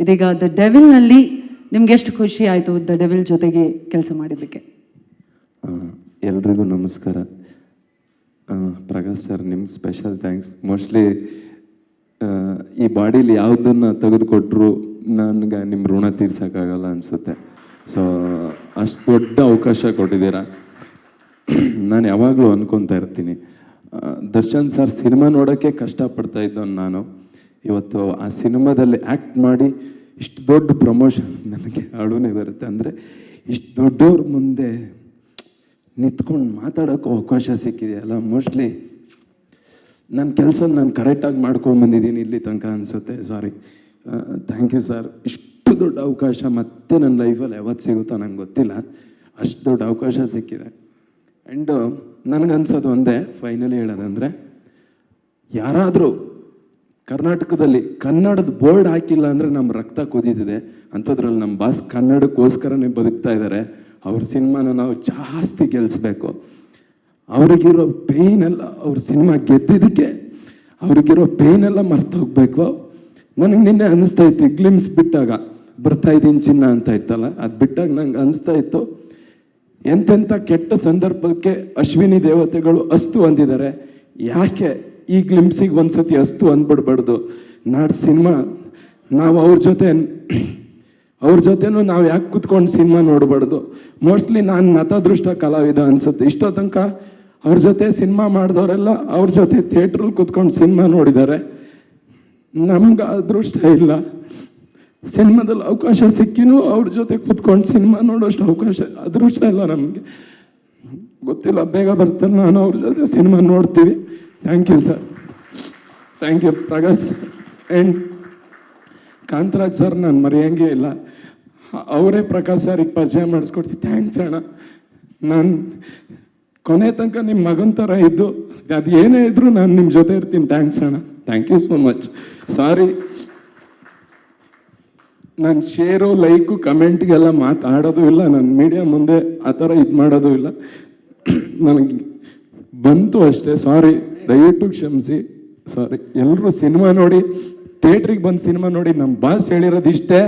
ಇದೀಗ ದ ಡೆವಿಲ್ನಲ್ಲಿ ನಿಮ್ಗೆ ಎಷ್ಟು ಖುಷಿ ಆಯಿತು ದ ಡೆವಿಲ್ ಜೊತೆಗೆ ಕೆಲಸ ಮಾಡಿದ್ದಕ್ಕೆ? ಎಲ್ರಿಗೂ ನಮಸ್ಕಾರ. ಪ್ರಕಾಶ್ ಸರ್ ನಿಮ್ಮ ಸ್ಪೆಷಲ್ ಥ್ಯಾಂಕ್ಸ್ ಮೋಸ್ಟ್ಲಿ ಈ ಬಾಡೀಲಿ ಯಾವುದನ್ನು ತೆಗೆದುಕೊಟ್ರು ನನಗೆ ನಿಮ್ಮ ಋಣ ತೀರ್ಸೋಕ್ಕಾಗಲ್ಲ ಅನಿಸುತ್ತೆ. ಸೊ ಅಷ್ಟು ದೊಡ್ಡ ಅವಕಾಶ ಕೊಟ್ಟಿದ್ದೀರಾ? ನಾನು ಯಾವಾಗಲೂ ಅನ್ಕೊತಾ ಇರ್ತೀನಿ. ದರ್ಶನ್ ಸರ್, ಸಿನಿಮಾ ನೋಡೋಕ್ಕೆ ಕಷ್ಟಪಡ್ತಾ ಇದ್ದವನು ನಾನು. ಇವತ್ತು ಆ ಸಿನಿಮಾದಲ್ಲಿ ಆ್ಯಕ್ಟ್ ಮಾಡಿ ಇಷ್ಟು ದೊಡ್ಡ ಪ್ರಮೋಷನ್ ನನಗೆ ಹಾಡೂನೇ ಬರುತ್ತೆ. ಅಂದರೆ ಇಷ್ಟು ದೊಡ್ಡವ್ರ ಮುಂದೆ ನಿಂತ್ಕೊಂಡು ಮಾತಾಡೋಕ್ಕೂ ಅವಕಾಶ ಸಿಕ್ಕಿದೆಯಲ್ಲ? ಮೋಸ್ಟ್ಲಿ ನನ್ನ ಕೆಲಸ ನಾನು ಕರೆಕ್ಟಾಗಿ ಮಾಡ್ಕೊಂಬಂದಿದ್ದೀನಿ ಇಲ್ಲಿ ತನಕ ಅನಿಸುತ್ತೆ. ಸಾರಿ ಥ್ಯಾಂಕ್ ಯು ಸರ್ ಇಷ್ಟು ದೊಡ್ಡ ಅವಕಾಶ ಮತ್ತೆ ನನ್ನ ಲೈಫಲ್ಲಿ ಯಾವತ್ತು ಸಿಗುತ್ತೋ ನಂಗೆ ಗೊತ್ತಿಲ್ಲ. ಅಷ್ಟು ದೊಡ್ಡ ಅವಕಾಶ ಸಿಕ್ಕಿದೆ. ಆ್ಯಂಡು ನನಗನ್ಸೋದು ಒಂದೇ ಫೈನಲಿ ಹೇಳೋದಂದರೆ ಯಾರಾದರೂ ಕರ್ನಾಟಕದಲ್ಲಿ ಕನ್ನಡದ ಬೋರ್ಡ್ ಹಾಕಿಲ್ಲ ಅಂದರೆ ನಮ್ಮ ರಕ್ತ ಕುದೀತಿದೆ. ಅಂಥದ್ರಲ್ಲಿ ನಮ್ಮ ಬಾಸ್ ಕನ್ನಡಕ್ಕೋಸ್ಕರನೇ ಬದುಕ್ತಾ ಇದ್ದಾರೆ. ಅವ್ರ ಸಿನಿಮಾನ ನಾವು ಜಾಸ್ತಿ ಗೆಲ್ಲಿಸ್ಬೇಕು ಅವ್ರಿಗಿರೋ ಪೇಯ್ನ್ ಎಲ್ಲ ಅವ್ರ ಸಿನಿಮಾ ಗೆದ್ದಿದ್ದಕ್ಕೆ ಅವ್ರಿಗಿರೋ ಪೇಯ್ನ್ ಎಲ್ಲ ಮರ್ತು ಹೋಗ್ಬೇಕು ನನಗೆ ನಿನ್ನೆ ಅನಿಸ್ತಾ ಇತ್ತು ಗ್ಲಿಮ್ಸ್ ಬಿಟ್ಟಾಗ ಬರ್ತಾ ಇದ್ದೀನಿ ಚಿನ್ನ ಅಂತ ಇತ್ತಲ್ಲ, ಅದು ಬಿಟ್ಟಾಗ ನಂಗೆ ಅನಿಸ್ತಾ ಇತ್ತು, ಎಂತೆಂಥ ಕೆಟ್ಟ ಸಂದರ್ಭಕ್ಕೆ ಅಶ್ವಿನಿ ದೇವತೆಗಳು ಅಸ್ತು ಅಂದಿದ್ದಾರೆ ಯಾಕೆ ಈ ಗ್ಲಿಮ್ಸಿಗೆ ಒಂದ್ಸತಿ ಅಸ್ತು ಅಂದ್ಬಿಡ್ಬಾರ್ದು. ನಾಡ್ ಸಿನಿಮಾ, ನಾವು ಅವ್ರ ಜೊತೆ ಅವ್ರ ಜೊತೆನೂ ನಾವು ಯಾಕೆ ಕುತ್ಕೊಂಡು ಸಿನಿಮಾ ನೋಡಬಾರ್ದು? ಮೋಸ್ಟ್ಲಿ ನಾನು ನತದೃಷ್ಟ ಕಲಾವಿದ ಅನ್ಸುತ್ತೆ. ಇಷ್ಟೋ ತನಕ ಅವ್ರ ಜೊತೆ ಸಿನಿಮಾ ಮಾಡಿದವರೆಲ್ಲ ಅವ್ರ ಜೊತೆ ಥಿಯೇಟ್ರಲ್ಲಿ ಕುತ್ಕೊಂಡು ಸಿನಿಮಾ ನೋಡಿದ್ದಾರೆ ನಮ್ಗೆ ಅದೃಷ್ಟ ಇಲ್ಲ. ಸಿನಿಮಾದಲ್ಲಿ ಅವಕಾಶ ಸಿಕ್ಕಿನೂ ಅವ್ರ ಜೊತೆ ಕುತ್ಕೊಂಡು ಸಿನಿಮಾ ನೋಡೋಷ್ಟು ಅವಕಾಶ, ಅದೃಷ್ಟ ಇಲ್ಲ ನಮಗೆ. ಗೊತ್ತಿಲ್ಲ, ಬೇಗ ಬರ್ತಾರೆ. ನಾನು ಅವ್ರ ಜೊತೆ ಸಿನಿಮಾ ನೋಡ್ತೀವಿ. Thank you sir thank you Prakash and Kantharaj sir ನಾನು ಮರೆಯಂಗೆ ಇಲ್ಲ. ಅವರೇ ಪ್ರಕಾಶ್ ಸರಿಗೆ ಪರಿಚಯ ಮಾಡಿಸ್ಕೊಡ್ತೀನಿ. ಥ್ಯಾಂಕ್ಸ್ ಅಣ್ಣ. ನಾನು ಕೊನೆ ತನಕ ನಿಮ್ಮ ಮಗನ ಥರ ಇದ್ದು, ಅದು ಏನೇ ಇದ್ದರೂ ನಾನು ನಿಮ್ಮ ಜೊತೆ ಇರ್ತೀನಿ. ಥ್ಯಾಂಕ್ಸ್ ಅಣ್ಣ. Thank you so much sorry ನಾನು ಶೇರು ಲೈಕು ಕಮೆಂಟ್ಗೆಲ್ಲ ಮಾತಾಡೋದು ಇಲ್ಲ. ನಾನು ಮೀಡಿಯಾ ಮುಂದೆ ಆ ಥರ ಇದು ಮಾಡೋದು ಇಲ್ಲ. ನನಗೆ ಬಂತು ಅಷ್ಟೇ. ಸಾರಿ ದಯವಿಟ್ಟು ಕ್ಷಮಿಸಿ. ಸಾರಿ ಎಲ್ಲರೂ ಸಿನಿಮಾ ನೋಡಿ, ಥಿಯೇಟ್ರಿಗೆ ಬಂದು ಸಿನಿಮಾ ನೋಡಿ ನಮ್ಮ ಬಾಸ್ ಹೇಳಿರೋದು ಇಷ್ಟೇ.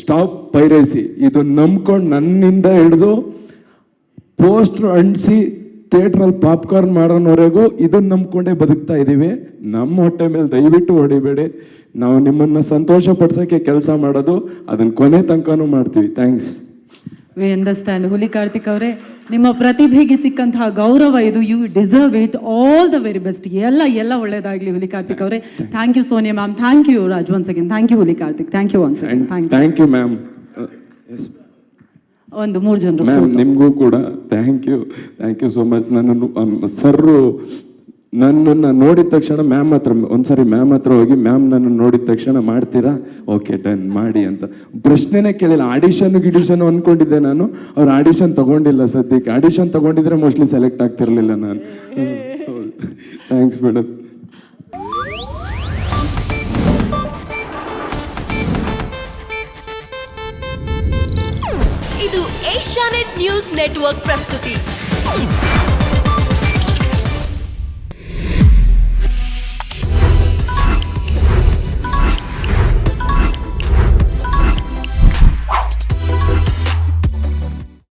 Stop piracy. ಇದು ನಂಬ್ಕೊಂಡು ನನ್ನಿಂದ ಹಿಡಿದು ಪೋಸ್ಟ್ರು ಅಂಟಿಸಿ ಥಿಯೇಟ್ರಲ್ಲಿ ಪಾಪ್ಕಾರ್ನ್ ಮಾಡೋನವರೆಗೂ ಇದನ್ನ ನಂಬ್ಕೊಂಡೇ ಬದುಕ್ತಾ ಇದ್ದೀವಿ. ನಮ್ಮ ಹೊಟ್ಟೆ ಮೇಲೆ ದಯವಿಟ್ಟು ಹೊಡಿಬೇಡಿ. ನಾವು ನಿಮ್ಮನ್ನು ಸಂತೋಷ ಪಡ್ಸೋಕ್ಕೆ ಕೆಲಸ ಮಾಡೋದು, ಅದನ್ನ ಕೊನೆ ತನಕನೂ ಮಾಡ್ತೀವಿ. ಥ್ಯಾಂಕ್ಸ್ ವಿ ಅಂಡರ್ಸ್ಟ್ಯಾಂಡ್ ಹುಲಿ ಕಾರ್ತಿಕ್ ಅವರೇ ನಿಮ್ಮ ಪ್ರತಿಭೆಗೆ ಸಿಕ್ಕಂತಹ ಗೌರವ ಇದು. You deserve it all the very best ಎಲ್ಲ ಎಲ್ಲ ಒಳ್ಳೇದಾಗಲಿ ಹುಲಿ ಕಾರ್ತಿಕ್ ಅವರೇ. Thank you Sonia ma'am thank you Raj once again thank you Huli Karthik. Thank you once again thank you ma'am ಒಂದು ಮೂರು ಜನರು ಮ್ಯಾಮ್ ನಿಮಗೂ ಕೂಡ thank you thank you so much ನನ್ನನ್ನು ಸರ್ರು ನನ್ನನ್ನು ನೋಡಿದ ತಕ್ಷಣ ಮ್ಯಾಮ್ ಹತ್ರ, ಒಂದ್ಸರಿ ಮ್ಯಾಮ್ ಹತ್ರ ಹೋಗಿ, ಮ್ಯಾಮ್ ನನ್ನ ನೋಡಿದ ತಕ್ಷಣ ಮಾಡ್ತೀರಾ? ಓಕೆ, ಡನ್, ಮಾಡಿ ಅಂತ. ಪ್ರಶ್ನೆನೇ ಕೇಳಿಲ್ಲ. ಆಡಿಷನ್ ಗಿಡಿಷನ್ ಅನ್ಕೊಂಡಿದ್ದೆ ನಾನು. ಅವ್ರು ಆಡಿಷನ್ ತಗೊಂಡಿಲ್ಲ ಸದ್ಯಕ್ಕೆ. ಆಡಿಷನ್ ತಗೊಂಡಿದ್ರೆ ಮೋಸ್ಟ್ಲಿ ಸೆಲೆಕ್ಟ್ ಆಗ್ತಿರ್ಲಿಲ್ಲ ನಾನು. ಥ್ಯಾಂಕ್ಸ್ ಮೇಡಮ್ ಇದು ಏಷ್ಯಾನೆಟ್ ನ್ಯೂಸ್ ನೆಟ್ವರ್ಕ್ ಪ್ರಸ್ತುತಿ.